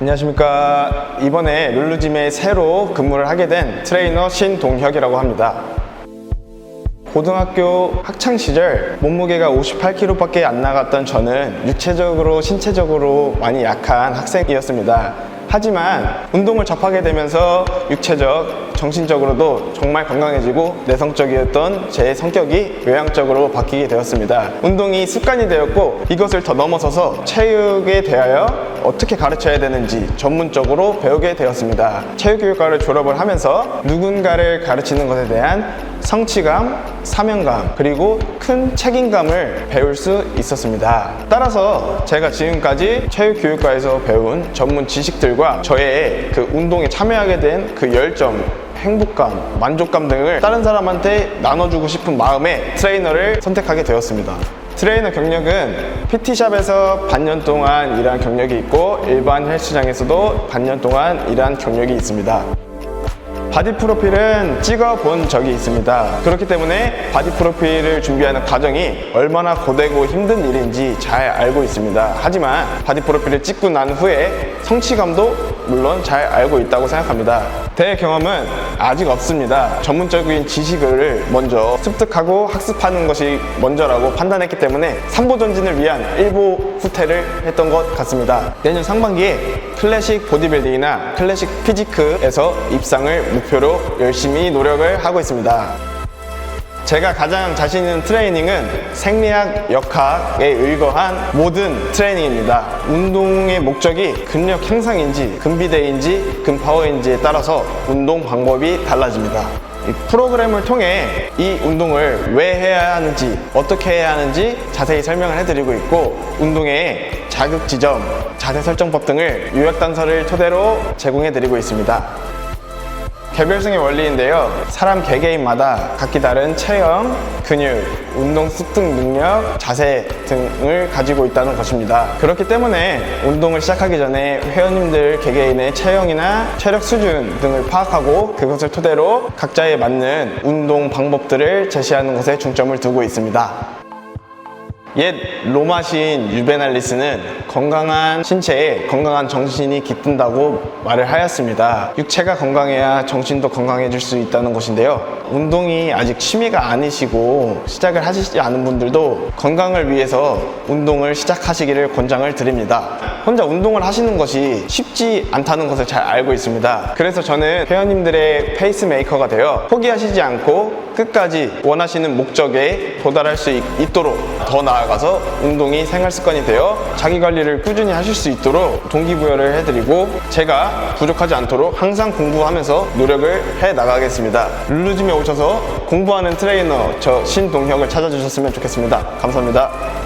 안녕하십니까. 이번에 룰루짐에 새로 근무를 하게 된 트레이너 신동혁이라고 합니다. 고등학교 학창 시절 몸무게가 58kg밖에 안 나갔던 저는 육체적으로 신체적으로 많이 약한 학생이었습니다. 하지만 운동을 접하게 되면서 육체적, 정신적으로도 정말 건강해지고 내성적이었던 제 성격이 외향적으로 바뀌게 되었습니다. 운동이 습관이 되었고 이것을 더 넘어서서 체육에 대하여 어떻게 가르쳐야 되는지 전문적으로 배우게 되었습니다. 체육교육과를 졸업을 하면서 누군가를 가르치는 것에 대한 성취감, 사명감, 그리고 큰 책임감을 배울 수 있었습니다. 따라서 제가 지금까지 체육교육과에서 배운 전문 지식들과 저의 그 운동에 참여하게 된 그 열정, 행복감, 만족감 등을 다른 사람한테 나눠주고 싶은 마음에 트레이너를 선택하게 되었습니다. 트레이너 경력은 PT샵에서 반년 동안 일한 경력이 있고 일반 헬스장에서도 반년 동안 일한 경력이 있습니다. 바디 프로필은 찍어 본 적이 있습니다. 그렇기 때문에 바디 프로필을 준비하는 과정이 얼마나 고되고 힘든 일인지 잘 알고 있습니다. 하지만 바디 프로필을 찍고 난 후에 성취감도 물론 잘 알고 있다고 생각합니다. 대 경험은 아직 없습니다. 전문적인 지식을 먼저 습득하고 학습하는 것이 먼저라고 판단했기 때문에 삼보 전진을 위한 일보 후퇴를 했던 것 같습니다. 내년 상반기에 클래식 보디빌딩이나 클래식 피지크에서 입상을 목표로 열심히 노력을 하고 있습니다. 제가 가장 자신 있는 트레이닝은 생리학, 역학에 의거한 모든 트레이닝입니다. 운동의 목적이 근력 향상인지, 근비대인지, 근파워인지에 따라서 운동 방법이 달라집니다. 이 프로그램을 통해 이 운동을 왜 해야 하는지, 어떻게 해야 하는지 자세히 설명을 해드리고 있고, 운동의 자극 지점, 자세 설정법 등을 요약 단서를 토대로 제공해드리고 있습니다. 개별성의 원리인데요. 사람 개개인마다 각기 다른 체형, 근육, 운동 습득 능력, 자세 등을 가지고 있다는 것입니다. 그렇기 때문에 운동을 시작하기 전에 회원님들 개개인의 체형이나 체력 수준 등을 파악하고 그것을 토대로 각자에 맞는 운동 방법들을 제시하는 것에 중점을 두고 있습니다. 옛 로마 시인 유베날리스는 건강한 신체에 건강한 정신이 깃든다고 말을 하였습니다. 육체가 건강해야 정신도 건강해질 수 있다는 것인데요. 운동이 아직 취미가 아니시고 시작을 하시지 않은 분들도 건강을 위해서 운동을 시작하시기를 권장을 드립니다. 혼자 운동을 하시는 것이 쉽지 않다는 것을 잘 알고 있습니다. 그래서 저는 회원님들의 페이스메이커가 되어 포기하시지 않고 끝까지 원하시는 목적에 도달할 수 있, 있도록 더 나아가서 운동이 생활 습관이 되어 자기 관리를 꾸준히 하실 수 있도록 동기부여를 해드리고 제가 부족하지 않도록 항상 공부하면서 노력을 해 나가겠습니다. 룰루짐에 오셔서 공부하는 트레이너 저 신동혁을 찾아주셨으면 좋겠습니다. 감사합니다.